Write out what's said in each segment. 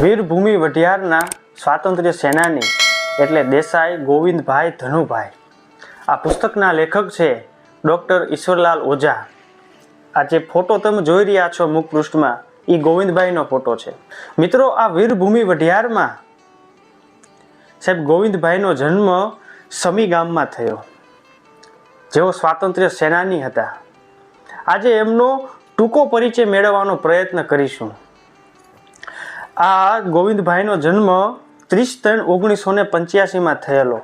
વીરભૂમિ વઢિયારના સ્વાતંત્ર્ય સેનાની, એટલે દેસાઈ ગોવિંદભાઈ ધનુભાઈ. આ પુસ્તકના લેખક છે ડૉક્ટર ઈશ્વરલાલ ઓઝા. આ જે ફોટો તમે જોઈ રહ્યા છો મુખ પૃષ્ઠમાં. એ ગોવિંદભાઈનો ફોટો છે. મિત્રો, આ વીરભૂમિ વઢિયારમાં સાહેબ ગોવિંદભાઈનો જન્મ સમી ગામમાં થયો. જેઓ સ્વાતંત્ર્ય સેનાની હતા. આજે એમનો ટૂંકો પરિચય મેળવવાનો પ્રયત્ન કરીશું. આ ગોવિંદભાઈનો જન્મ ત્રીસ ત્રણ ઓગણીસો ને પંચ્યાસીમાં થયેલો.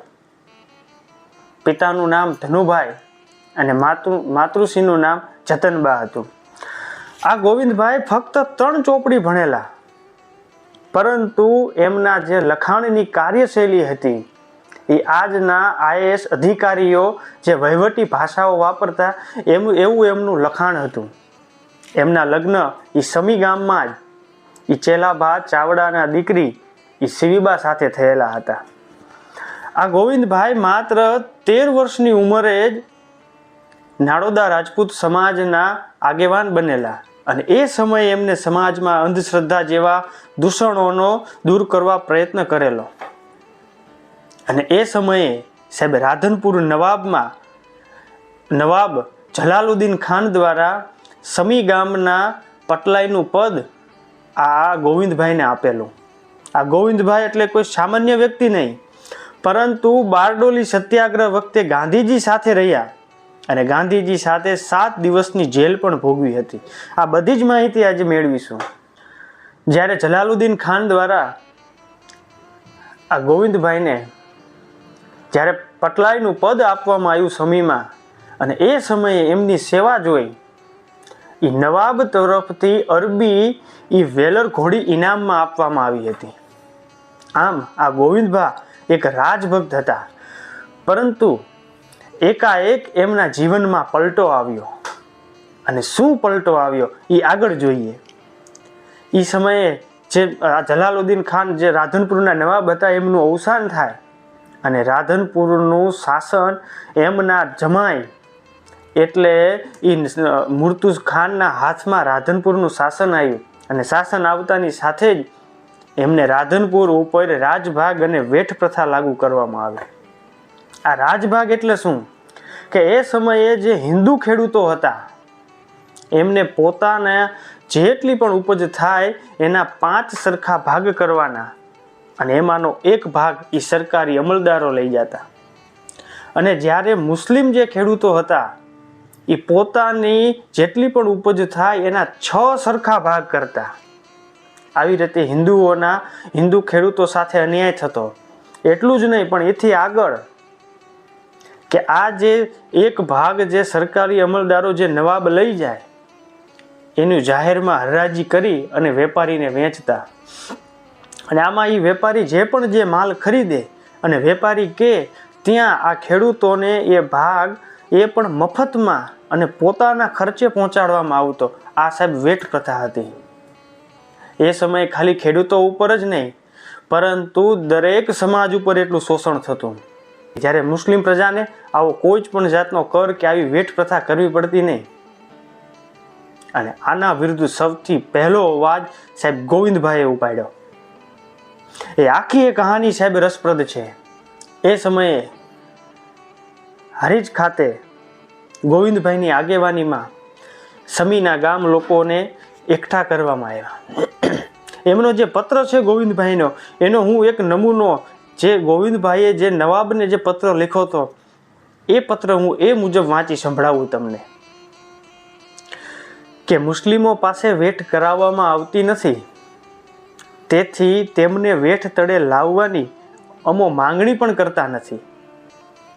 પિતાનું નામ ધનુભાઈ અને માતૃ, માતૃશ્રીનું નામ જતનબા હતું. આ ગોવિંદભાઈ ફક્ત ત્રણ ચોપડી ભણેલા. પરંતુ એમના જે લખાણની કાર્યશૈલી હતી, એ આજના આઈએએસ અધિકારીઓ જે વહીવટી ભાષાઓ વાપરતા, એમ, એવું એમનું લખાણ હતું. એમના લગ્ન એ સમી ગામમાં જ એ ચેલાભા ચાવડાના દીકરી એ શિવીબા સાથે થયેલા હતા. આ ગોવિંદભાઈ માત્ર તેર વર્ષની ઉંમરે જ નાડોદા રાજપૂત સમાજના આગેવાન બનેલા અને એ સમયે એમને સમાજમાં અંધશ્રદ્ધા જેવા દૂષણોનો દૂર કરવા પ્રયત્ન કરેલો. અને એ સમયે સાહેબ રાધનપુર નવાબમાં, નવાબ જલાલુદ્દીન ખાન દ્વારા સમી ગામના પટલાઈનું પદ આ ગોવિંદભાઈને આપેલું. આ ગોવિંદભાઈ એટલે કોઈ સામાન્ય વ્યક્તિ નહીં. પરંતુ બારડોલી સત્યાગ્રહ વખતે ગાંધીજી સાથે રહ્યા અને ગાંધીજી સાથે સાત દિવસની જેલ પણ ભોગવી હતી. આ બધી જ માહિતી આજે મેળવીશું. જ્યારે જલાલુદ્દીન ખાન દ્વારા આ ગોવિંદભાઈને જ્યારે પટલાઈનું પદ આપવામાં આવ્યું સમીમાં અને એ સમયે એમની સેવા જોઈ એ નવાબ તરફથી અરબી એ વેલર ઘોડી ઇનામમાં આપવામાં આવી હતી. આમ આ ગોવિંદભા એક રાજભક્ત હતા. પરંતુ એકાએક એમના જીવનમાં પલટો આવ્યો. અને શું પલટો આવ્યો એ આગળ જોઈએ. એ સમયે જે જલાલુદ્દીન ખાન જે રાધનપુરના નવાબ હતા એમનું અવસાન થાય. અને રાધનપુરનું શાસન એમના જમાઈ એટલે એ મુર્તુઝ ખાનના હાથમાં રાધનપુરનું શાસન આવ્યું. અને શાસન આવતાની સાથે જ એમને રાધનપુર ઉપર રાજભાગ અને વેઠ પ્રથા લાગુ કરવામાં આવી. આ રાજભાગ એટલે શું? કે એ સમયે જે હિન્દુ ખેડૂતો હતા, એમને પોતાના જેટલી પણ ઉપજ થાય, એના પાંચ સરખા ભાગ કરવાના. અને એમાંનો એક ભાગ એ સરકારી અમલદારો લઈ જતા. અને જ્યારે મુસ્લિમ જે ખેડૂતો હતા એ પોતાની જેટલી પણ ઉપજ થાય એના છ સરખા ભાગ કરતા. આવી રીતે હિન્દુઓના હિન્દુ ખેડૂતો સાથે અન્યાય થતો. એટલું જ નહીં, પણ એથી આગળ કે આ જે એક ભાગ જે સરકારી અમલદારો જે નવાબ લઈ જાય, એનું જાહેરમાં હરાજી કરી અને વેપારીને વેચતા. અને આમાં એ વેપારી જે પણ જે માલ ખરીદે અને વેપારી કે, ત્યાં આ ખેડૂતોને એ ભાગ એ પણ મફતમાં અને પોતાના ખર્ચે પહોંચાડવામાં આવતો. આ સાહેબ વેટ પ્રથા હતી. એ સમયે ખાલી ખેડૂતો ઉપર જ નહીં, પરંતુ દરેક સમાજ ઉપર એટલું શોષણ થતું. જ્યારે મુસ્લિમ પ્રજાને આવો કોઈ જ પણ જાતનો કર કે આવી વેઠ પ્રથા કરવી પડતી નહીં. અને આના વિરુદ્ધ સૌથી પહેલો અવાજ સાહેબ ગોવિંદભાઈએ ઉપાડ્યો. એ આખી એ કહાની સાહેબ રસપ્રદ છે. એ સમયે હરીજ ખાતે ગોવિંદભાઈની આગેવાનીમાં સમીના ગામ લોકોને એકઠા કરવામાં આવ્યા. એમનો જે પત્ર છે ગોવિંદભાઈનો, એનો હું એક નમૂનો જે ગોવિંદભાઈએ જે નવાબને જે પત્ર લખ્યો હતો, એ પત્ર હું એ મુજબ વાંચી સંભળાવું તમને. કે મુસ્લિમો પાસે વેઠ કરાવવામાં આવતી નથી, તેથી તેમને વેઠ તળે લાવવાની અમો માંગણી પણ કરતા નથી.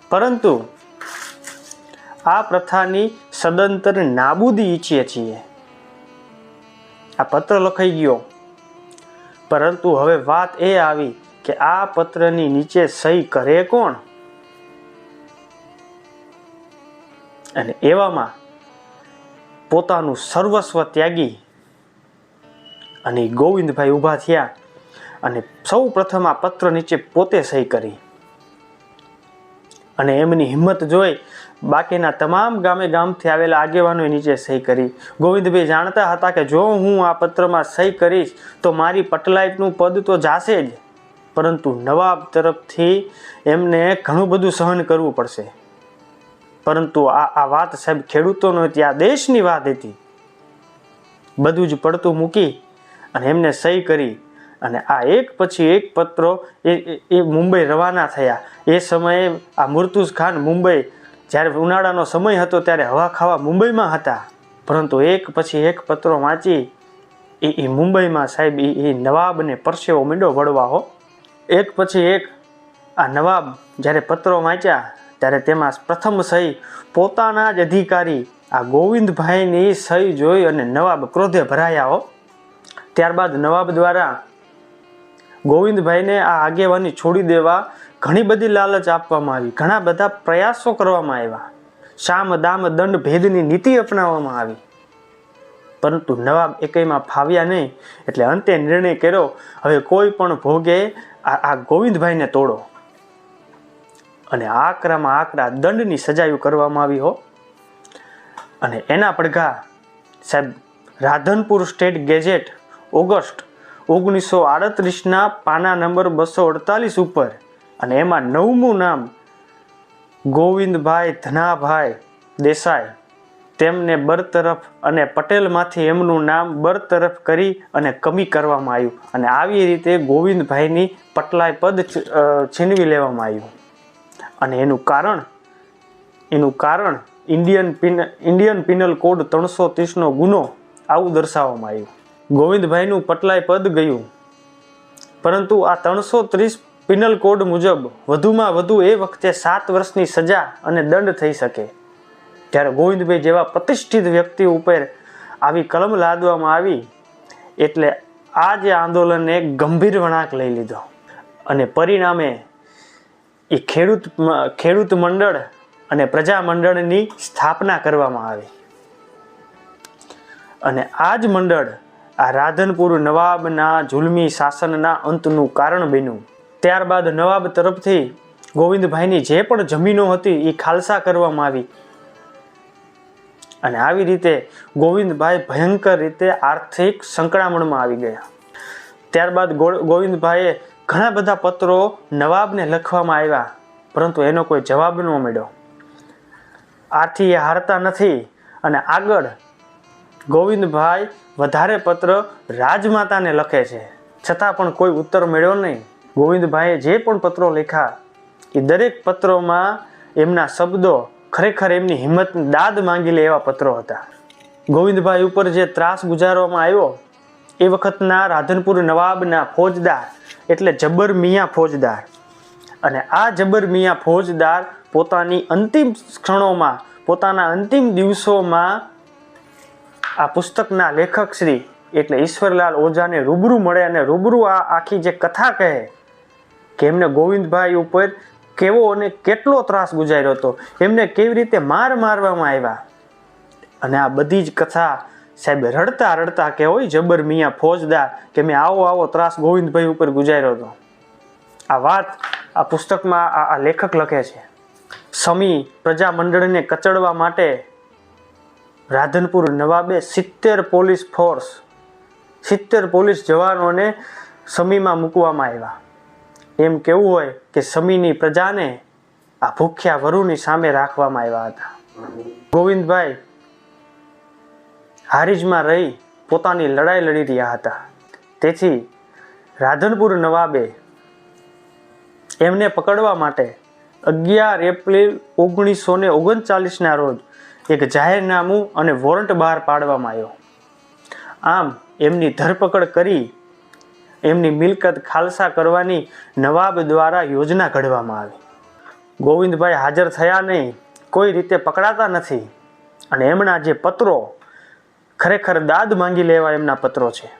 પરંતુ આ પ્રથાની સદંતર નાબૂદી ઈચ્છીએ છીએ. આ પત્ર લખાઈ ગયો. પરંતુ હવે વાત એ આવી કે આ પત્રની નીચે સહી કરે કોણ? અને એવામાં પોતાનું સર્વસ્વ ત્યાગી અને ગોવિંદભાઈ ઊભા થયા અને સૌ પ્રથમ આ પત્ર નીચે પોતે સહી કરી. અને એમની હિંમત જોઈ બાકીના તમામ ગામે ગામથી આવેલા આગેવાનોએ નીચે સહી કરી. ગોવિંદભાઈ જાણતા હતા કે જો હું આ પત્રમાં સહી કરીશ, તો મારી પટલાયતનું પદ તો જાશે જ. પરંતુ નવાબ તરફથી એમને ઘણું બધું સહન કરવું પડશે. પરંતુ આ આ વાત સાહેબ ખેડૂતોનો આ દેશની વાત હતી. બધું જ પડતું મૂકી અને એમને સહી કરી. અને આ એક પછી એક પત્રો એ મુંબઈ રવાના થયા. એ સમયે આ મુર્તુઝ ખાન મુંબઈ જ્યારે ઉનાળાનો સમય હતો ત્યારે હવા ખાવા મુંબઈમાં હતા. પરંતુ એક પછી એક પત્રો વાંચી એ એ મુંબઈમાં સાહેબ એ એ નવાબને પરસેવો મીંડો વળવા હો. એક પછી એક આ નવાબ જ્યારે પત્રો વાંચ્યા, ત્યારે તેમાં પ્રથમ સહી, પોતાના જ અધિકારી આ ગોવિંદભાઈની સહી જોઈ અને નવાબ ક્રોધે ભરાયા હો. ત્યારબાદ નવાબ દ્વારા, ગોવિંદભાઈને આ આગેવાની છોડી દેવા ઘણી બધી લાલચ આપવામાં આવી, ઘણા બધા પ્રયાસો કરવામાં આવ્યા. શામ, દામ, દંડ, ભેદની નીતિ અપનાવવામાં આવી. પરંતુ નવાબ એકયમાં ફાવ્યા નહીં, એટલે અંતે નિર્ણય કર્યો, હવે કોઈ પણ ભોગે આ ગોવિંદભાઈને તોડો. અને આકરામાં આકરા દંડની સજાયું કરવામાં આવી હો. અને એના પડઘા, સાહેબ, રાધનપુર સ્ટેટ ગેજેટ ઓગસ્ટ ઓગણીસો આડત્રીસના પાના નંબર બસો અડતાલીસ ઉપર અને એમાં નવમું નામ ગોવિંદભાઈ ધનાભાઈ દેસાઈ. તેમને બરતરફ અને પટેલમાંથી એમનું નામ બરતરફ કરી અને કમી કરવામાં આવ્યું અને આવી રીતે ગોવિંદભાઈની પટલાય પદ છીનવી લેવામાં આવ્યું. અને એનું કારણ એનું કારણ Indian pin, Indian penal code ત્રણસો ત્રીસનો ગુનો આવું દર્શાવવામાં આવ્યું. ગોવિંદભાઈનું પટલાય પદ ગયું. પરંતુ આ ત્રણસો ત્રીસ પિનલ કોડ મુજબ વધુમાં વધુ એ વખતે સાત વર્ષની સજા અને દંડ થઈ શકે. ત્યારે ગોવિંદભાઈ જેવા પ્રતિષ્ઠિત વ્યક્તિ ઉપર આવી કલમ લાદવામાં આવી એટલે આ જે આંદોલનને ગંભીર વળાંક લઈ લીધો. અને પરિણામે એ ખેડૂત ખેડૂત મંડળ અને પ્રજા મંડળની સ્થાપના કરવામાં આવી. અને આ જ મંડળ આ રાધનપુર નવાબના જુલમી શાસનના અંતનું કારણ બન્યું. ત્યારબાદ નવાબ તરફથી ગોવિંદભાઈની જે પણ જમીનો હતી એ ખાલસા કરવામાં આવી. અને આવી રીતે ગોવિંદભાઈ ભયંકર રીતે આર્થિક સંકળામણમાં આવી ગયા. ત્યારબાદ ગોવિંદભાઈએ ઘણા બધા પત્રો નવાબને લખવામાં આવ્યા, પરંતુ એનો કોઈ જવાબ ન મળ્યો. આથી એ હારતા નથી અને આગળ ગોવિંદભાઈ વધારે પત્ર રાજમાતાને લખે છે. છતાં પણ કોઈ ઉત્તર મળ્યો નહીં. ગોવિંદભાઈએ જે પણ પત્રો લખ્યા, એ દરેક પત્રોમાં એમના શબ્દો ખરેખર એમની હિંમત દાદ માંગી લે એવા પત્રો હતા. ગોવિંદભાઈ ઉપર જે ત્રાસ ગુજારવામાં આવ્યો, એ વખતના રાધનપુર નવાબના ફોજદાર એટલે જબર મિયા ફોજદાર. અને આ જબર મિયા ફોજદાર પોતાની અંતિમ ક્ષણોમાં, પોતાના અંતિમ દિવસોમાં આ પુસ્તકના લેખક શ્રી એટલે ઈશ્વરલાલ ઓઝાને રૂબરૂ મળે અને રૂબરૂ આ આખી જે કથા કહે કે એમને ગોવિંદભાઈ ઉપર કેવો અને કેટલો ત્રાસ ગુજાર્યો હતો. એમને કેવી રીતે માર મારવામાં આવ્યા. અને આ બધી જ કથા સાહેબ રડતા રડતા કે હોય જબર મિયા ફોજદાર કે મેં આવો આવો ત્રાસ ગોવિંદભાઈ ઉપર ગુજાર્યો હતો. આ વાત આ પુસ્તકમાં આ લેખક લખે છે. સમી પ્રજા મંડળને કચડવા માટે રાધનપુર નવાબે સિત્તેર પોલીસ ફોર્સ, સિત્તેર પોલીસ જવાનોને સમીમાં મૂકવામાં આવ્યા. એમ કેવું હોય કે સમીની પ્રજાને આ ભૂખ્યા વરુની સામે રાખવામાં આવ્યા હતા. ગોવિંદભાઈ હારીજમાં રહી પોતાની લડાઈ લડી રહ્યા હતા. તેથી રાધનપુર નવાબે એમને પકડવા માટે અગિયાર એપ્રિલ ઓગણીસો ને ઓગણચાલીસના રોજ એક જાહેરનામું અને વોરંટ બહાર પાડવામાં આવ્યો. આમ એમની ધરપકડ કરી એમની મિલકત ખાલસા કરવાની નવાબ દ્વારા યોજના ઘડવામાં આવી. ગોવિંદભાઈ હાજર થયા નહીં, કોઈ રીતે પકડાતા નથી. અને એમના જે પત્રો, ખરેખર દાદ માંગી લેવા એમના પત્રો છે.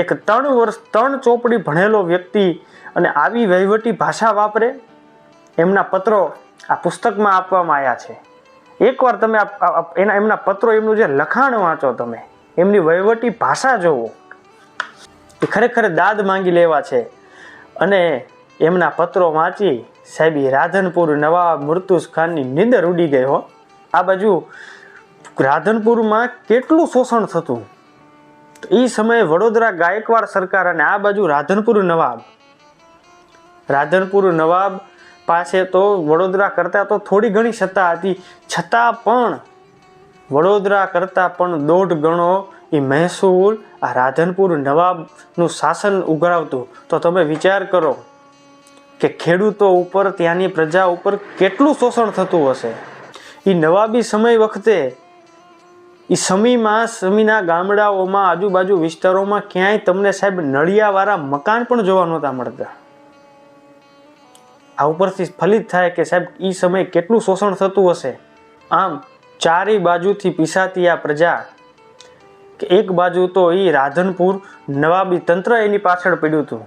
એક ત્રણ વર્ષ, ત્રણ ચોપડી ભણેલો વ્યક્તિ અને આવી વહીવટી ભાષા વાપરે, એમના પત્રો આ પુસ્તકમાં આપવામાં આવ્યા છે. એકવાર તમે એના, એમના પત્રો એમનું જે લખાણ વાંચો તમે, એમની વહીવટી ભાષા જોવો. એ ખરેખર દાદ માંગી લેવા છે. અને એમના પત્રો વાંચી સાહેબ રાધનપુર નવાબ મુર્તુઝ ખાનની નિંદર ઉડી ગઈ હો. આ બાજુ રાધનપુરમાં કેટલું શોષણ થતું? એ સમયે વડોદરા ગાયકવાડ સરકાર અને આ બાજુ રાધનપુર નવાબ. રાધનપુર નવાબ પાસે તો વડોદરા કરતાં તો થોડી ઘણી સત્તા હતી. છતાં પણ વડોદરા કરતાં પણ દોઢ ગણો એ મહેસૂલ આ રાધનપુર નવાબનું શાસન ઉઘરાવતું, તો તમે વિચાર કરો કે ખેડૂતો ઉપર, ત્યાંની પ્રજા ઉપર કેટલું શોષણ થતું હશે? એ નવાબી સમય વખતે એ સમીમાં, સમીના ગામડાઓમાં, આજુબાજુ વિસ્તારોમાં ક્યાંય તમને સાહેબ નળિયાવાળા મકાન પણ જોવા નહોતા મળતા. આ ઉપરથી ફલિત થાય કે સાહેબ એ સમયે કેટલું શોષણ થતું હશે? આમ ચારે બાજુથી પીસાતી આ પ્રજા કે એક બાજુ તો એ રાધનપુર, નવાબી તંત્ર એની પાછળ પડ્યું હતું.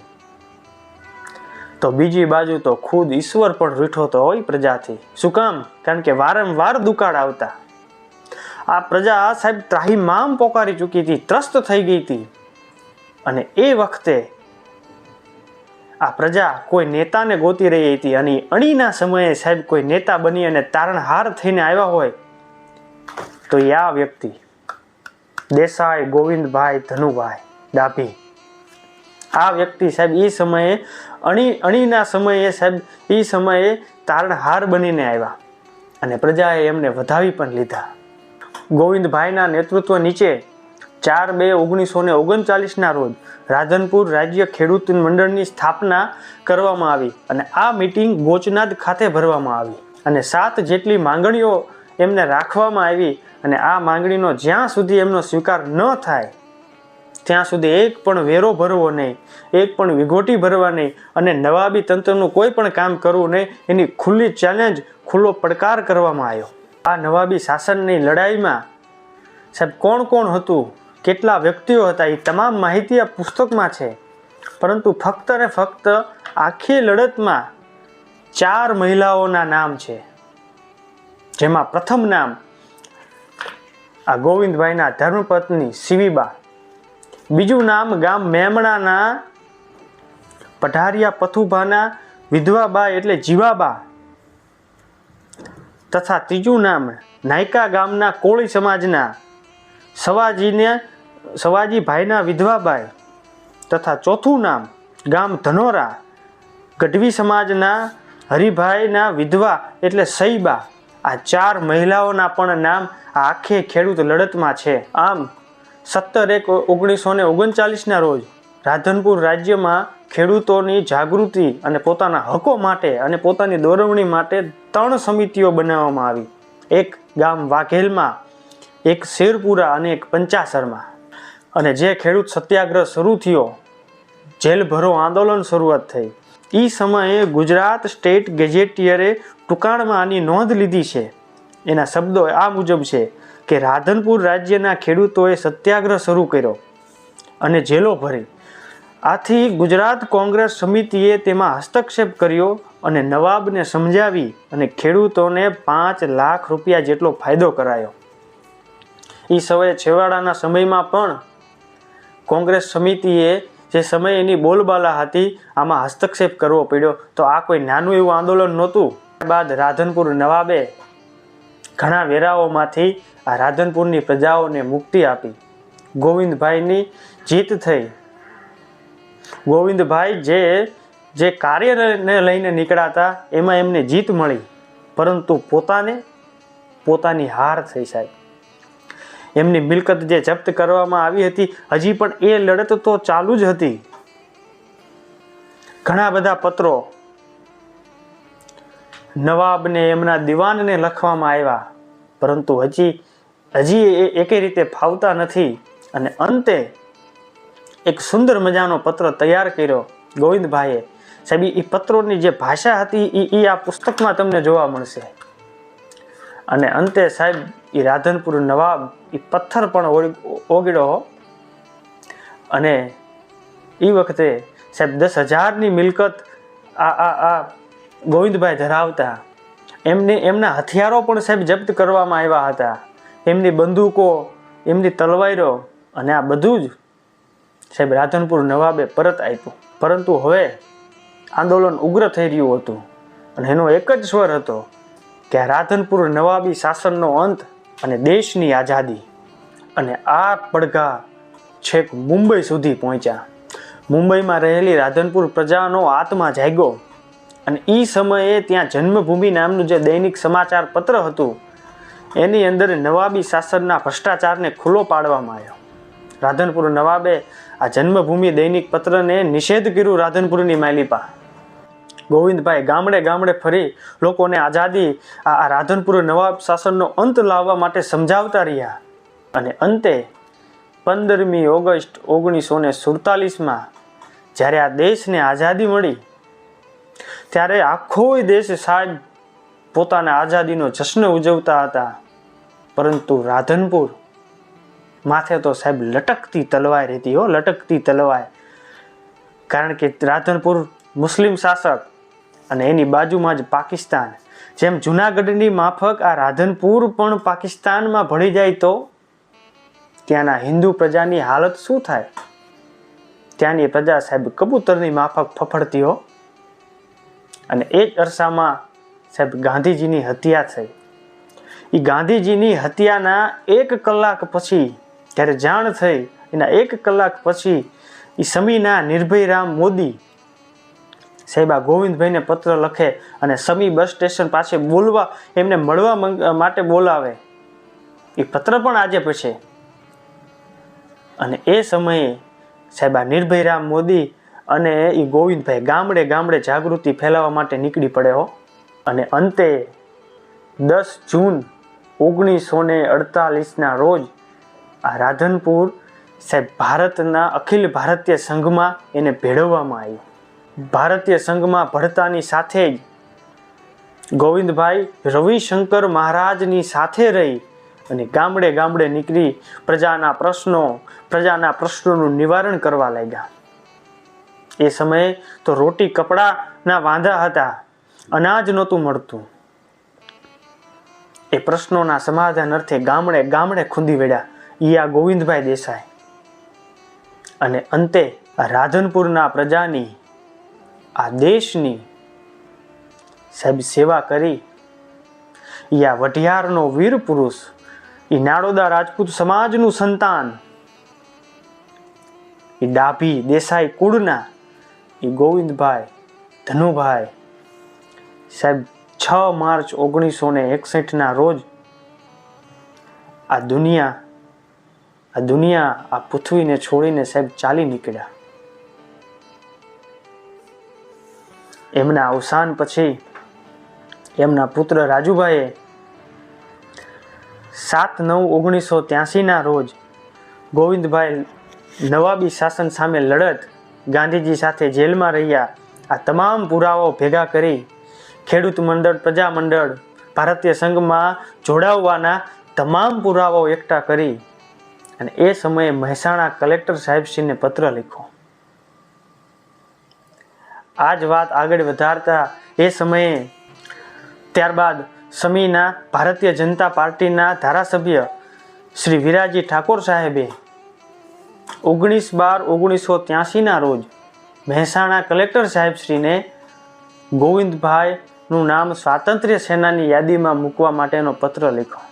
તો બીજી બાજુ તો ખુદ ઈશ્વર પણ રીઠો તો હોય પ્રજાથી. શું કામ? કારણ કે વારંવાર દુકાળ આવતા. આ પ્રજા સાહેબ ત્રાહીમામ પોકારી ચૂકી હતી, ત્રસ્ત થઈ ગઈ હતી. અને એ વખતે આ પ્રજા કોઈ નેતાને ગોતી રહી હતી અને અણીના સમયે સાહેબ કોઈ નેતા બની અને તારણહાર થઈને આવ્યા હોય, તો એ આ વ્યક્તિ દેસાઈ, ગોવિંદભાઈ, ધનુભાઈ, ડાભી. આ વ્યક્તિ સાહેબ એ સમયે અણી, અણીના સમયે સાહેબ એ સમયે તારણહાર બનીને આવ્યા અને પ્રજાએ એમને વધાવી પણ લીધા. ગોવિંદભાઈના નેતૃત્વ નીચે ચાર બે ઓગણીસો ને ઓગણચાલીસના રોજ રાધનપુર રાજ્ય ખેડૂત મંડળની સ્થાપના કરવામાં આવી અને આ મિટિંગ ગોચનાદ ખાતે ભરવામાં આવી અને સાત જેટલી માંગણીઓ એમને રાખવામાં આવી અને આ માંગણીનો જ્યાં સુધી એમનો સ્વીકાર ન થાય, ત્યાં સુધી એક પણ વેરો ભરવો નહીં, એક પણ વિગોટી ભરવા નહીં અને નવાબી તંત્રનું કોઈ પણ કામ કરવું નહીં, એની ખુલ્લી ચેલેન્જ ખુલ્લો પડકાર કરવામાં આવ્યો. આ નવાબી શાસનની લડાઈમાં, સાહેબ, કોણ કોણ હતું, કેટલા વ્યક્તિઓ હતા, એ તમામ માહિતી આ પુસ્તકમાં છે. પરંતુ ફક્ત ને ફક્ત આખી લડતમાં ચાર મહિલાઓના નામ છે. જેમાં પ્રથમ નામ આ ગોવિંદભાઈના ધર્મપત્ની શિવીબા. બીજું નામ ગામ મેમણાના પઢારિયા પથુભાના વિધવાબા એટલે જીવાબા. તથા ત્રીજું નામ નાયકા ગામના કોળી સમાજના સવાજીને સવાજીભાઈના વિધવાબાઈ. તથા ચોથું નામ ગામ ધનોરા ગઢવી સમાજના હરિભાઈના વિધવા એટલે સઈબા. આ ચાર મહિલાઓના પણ નામ આખે ખેડૂત લડતમાં છે. આમ, સત્તર એક ઓગણીસો ને ઓગણચાલીસના રોજ રાધનપુર રાજ્યમાં ખેડૂતોની જાગૃતિ અને પોતાના હકો માટે અને પોતાની દોરવણી માટે ત્રણ સમિતિઓ બનાવવામાં આવી. એક ગામ વાઘેલમાં, એક શેરપુરા અને એક પંચાસરમાં. અને જે ખેડૂત સત્યાગ્રહ શરૂ થયો જેલ ભરો આંદોલન શરૂઆત થઈ. એ સમયે ગુજરાત સ્ટેટ ગેજેટિયરે ટુકાણમાં આની નોંધ લીધી છે. એના શબ્દો આ મુજબ છે કે રાધનપુર રાજ્યના ખેડૂતોએ સત્યાગ્રહ શરૂ કર્યો અને જેલો ભરી. આથી ગુજરાત કોંગ્રેસ સમિતિએ તેમાં હસ્તક્ષેપ કર્યો અને નવાબને સમજાવી અને ખેડૂતોને પાંચ લાખ રૂપિયા જેટલો ફાયદો કરાયો. એ સવે છેવાડાના સમયમાં પણ કોંગ્રેસ સમિતિએ જે સમયે એની બોલબાલા હતી આમાં હસ્તક્ષેપ કરવો પડ્યો, તો આ કોઈ નાનું એવું આંદોલન નહોતું. ત્યારબાદ રાધનપુર નવાબે ઘણા વેરાઓમાંથી આ રાધનપુરની પ્રજાઓને મુક્તિ આપી. ગોવિંદભાઈની જીત થઈ. ગોવિંદભાઈ જે જે કાર્યને લઈને નીકળ્યા હતા એમાં એમને જીત મળી. પરંતુ પોતાને પોતાની હાર થઈ સાહેબ. એમની મિલકત જે જપ્ત કરવામાં આવી હતી, હજી પણ એ લડત તો ચાલુ જ હતી. ઘણા બધા પત્રો નવાબને એમના દિવાનને લખવામાં આવ્યા, પરંતુ હજી હજી એ એકે રીતે ફાવતા નથી. અને અંતે એક સુંદર મજાનો પત્ર તૈયાર કર્યો ગોવિંદભાઈએ. સાહેબ એ પત્રોની જે ભાષા હતી એ આ પુસ્તકમાં તમને જોવા મળશે. અને અંતે સાહેબ એ રાધનપુર નવાબ એ પથ્થર પણ ઓગળ્યો અને એ વખતે સાહેબ દસ હજારની મિલકત આ આ આ ગોવિંદભાઈ ધરાવતા. એમને, એમના હથિયારો પણ સાહેબ જપ્ત કરવામાં આવ્યા હતા. એમની બંદૂકો, એમની તલવારો અને આ બધું જ સાહેબ રાધનપુર નવાબે પરત આપ્યું. પરંતુ હવે આંદોલન ઉગ્ર થઈ રહ્યું હતું અને એનો એક જ સ્વર હતો. કે રાધનપુર નવાબી શાસનનો અંત અને દેશની આઝાદી. અને આ પડઘા છેક મુંબઈ સુધી પહોંચ્યા. મુંબઈમાં રહેલી રાધનપુર પ્રજાનો આત્મા જાગ્યો. અને એ સમયે ત્યાં જન્મભૂમિ નામનું જે દૈનિક સમાચાર પત્ર હતું, એની અંદર નવાબી શાસનના ભ્રષ્ટાચારને ખુલ્લો પાડવામાં આવ્યો. રાધનપુર નવાબે આ જન્મભૂમિ દૈનિક પત્રને નિષેધ કર્યું રાધનપુરની માલિપા. ગોવિંદભાઈ ગામડે ગામડે ફરી લોકોને આઝાદી, આ રાધનપુર નવાબ શાસનનો અંત લાવવા માટે સમજાવતા રહ્યા. અને અંતે પંદરમી ઓગસ્ટ ઓગણીસો ને સુડતાલીસમાં જ્યારે આ દેશને આઝાદી મળી, ત્યારે આખો દેશ સાહેબ પોતાના આઝાદીનો જશ્ન ઉજવતા હતા. પરંતુ રાધનપુર માથે તો સાહેબ લટકતી તલવાર હતી હો, લટકતી તલવાર. કારણ કે રાધનપુર મુસ્લિમ શાસક અને એની બાજુમાં જ પાકિસ્તાન. જેમ જુનાગઢની માફક આ રાધનપુર પણ પાકિસ્તાનમાં ભળી જાય તો ત્યાંના હિન્દુ પ્રજાની હાલત શું થાય? ત્યાંની પ્રજા સાહેબ કબૂતરની માફક ફફડતી હો. અને એ જ અરસામાં સાહેબ ગાંધીજીની હત્યા થઈ. એ ગાંધીજીની હત્યાના એક કલાક પછી જ્યારે જાણ થઈ, એના એક કલાક પછી એ સમીના નિર્ભયરામ મોદી સાહેબ ગોવિંદભાઈને પત્ર લખે અને સમી બસ સ્ટેશન પાસે બોલવા, એમને મળવા માટે બોલાવે. એ પત્ર પણ આજે પછી. અને એ સમયે સાહેબ, આ નિર્ભયરામ મોદી અને એ ગોવિંદભાઈ ગામડે ગામડે જાગૃતિ ફેલાવવા માટે નીકળી પડે હો. અને અંતે દસ જૂન ઓગણીસો ને અડતાલીસના રોજ આ રાધનપુર સાહેબ, ભારતના અખિલ ભારતીય સંઘમાં એને ભેળવવામાં આવ્યું. ભારતીય સંઘમાં ભળતાની સાથે જ ગોવિંદભાઈ રવિશંકર મહારાજની સાથે રહી અને ગામડે ગામડે નીકળી પ્રજાના પ્રશ્નો, પ્રજાના પ્રશ્નોનું નિવારણ કરવા લાગ્યા. એ સમયે તો રોટી કપડાના વાંધા હતા, અનાજ નહોતું મળતું. એ પ્રશ્નોના સમાધાન અર્થે ગામડે ગામડે ખૂંદી વેડ્યા, ઈ ગોવિંદભાઈ દેસાઈ. અને અંતે રાધનપુરના પ્રજાની આ દેશની સાહેબ સેવા કરી. યા વઢિયારનો વીર પુરુષ એ નાડોદા રાજપૂત સમાજનું સંતાન. એ ડાભી દેસાઈ કુળના એ ગોવિંદભાઈ ધનુભાઈ. સાહેબ, છ માર્ચ ઓગણીસો ને એકસઠના રોજ આ દુનિયા આ દુનિયા આ પૃથ્વીને છોડીને સાહેબ ચાલી નીકળ્યા. એમના અવસાન પછી એમના પુત્ર રાજુભાઈએ સાત નવ ઓગણીસો ત્યાસીના રોજ ગોવિંદભાઈ નવાબી શાસન સામે લડત, ગાંધીજી સાથે જેલમાં રહ્યા. આ તમામ પુરાવાઓ ભેગા કરી ખેડૂત મંડળ, પ્રજા મંડળ, ભારતીય સંઘમાં જોડાવવાના તમામ પુરાવાઓ એકઠા કરી અને એ સમયે મહેસાણા કલેક્ટર સાહેબશ્રીને પત્ર લખ્યો. આ જ વાત આગળ વધારતા એ સમયે ત્યારબાદ સમીના ભારતીય જનતા પાર્ટીના ધારાસભ્ય શ્રી વિરાજી ઠાકોર સાહેબે ઓગણીસ બાર ઓગણીસો ત્યાસીના રોજ મહેસાણા કલેક્ટર સાહેબશ્રીને ગોવિંદભાઈનું નામ સ્વાતંત્ર્ય સેનાની યાદીમાં મૂકવા માટેનો પત્ર લખ્યો.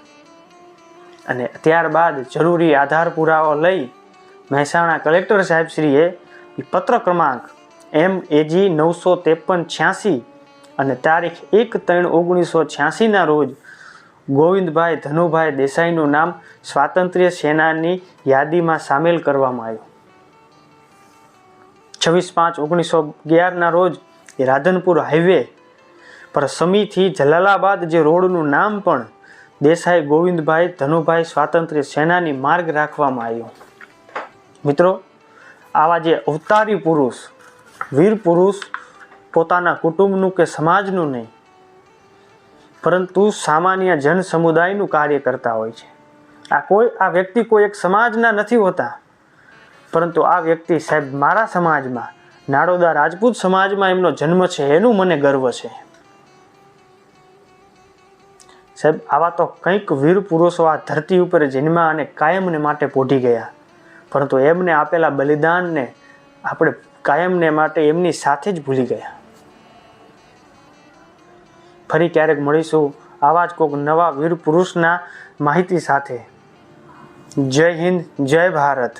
અને ત્યારબાદ જરૂરી આધાર પુરાવો લઈ મહેસાણા કલેક્ટર સાહેબશ્રીએ પત્ર ક્રમાંક એમ એજી નવસો ત્રેપન છ્યાસી અને તારીખ એક ત્રણ ઓગણીસો છ્યાસીના રોજ ગોવિંદભાઈ ધનુભાઈ દેસાઈનું નામ સ્વાતંત્ર્ય સેનાની યાદીમાં સામેલ કરવામાં આવ્યું. છવ્વીસ પાંચ ઓગણીસો અગિયારના રોજ એ રાધનપુર હાઈવે પર સમીથી જલાલાબાદ જે રોડનું નામ પણ દેસાઈ ગોવિંદભાઈ ધનુભાઈ સ્વાતંત્ર્ય સેનાની માર્ગ રાખવામાં આવ્યો. મિત્રો, આવા જે અવતારી પુરુષ વીર પુરુષ પોતાના કુટુંબનું કે સમાજનું નહીં, પરંતુ સામાન્ય જન સમુદાયનું કાર્ય કરતા હોય છે. આ કોઈ, આ વ્યક્તિ કોઈ એક સમાજના નથી હોતા, પરંતુ આ વ્યક્તિ સાહેબ મારા સમાજમાં નાડોદા રાજપૂત સમાજમાં એમનો જન્મ છે, એનું મને ગર્વ છે. સાહેબ, આવા તો કંઈક વીર પુરુષો આ ધરતી ઉપર જન્મ્યા અને કાયમને માટે પોઢી ગયા, પરંતુ એમને આપેલા બલિદાનને આપણે કાયમને માટે એમની સાથે જ ભૂલી ગયા. ફરી ક્યારેક મળીશું આવા જ કોઈક નવા વીર પુરુષના માહિતી સાથે. જય હિન્દ, જય ભારત.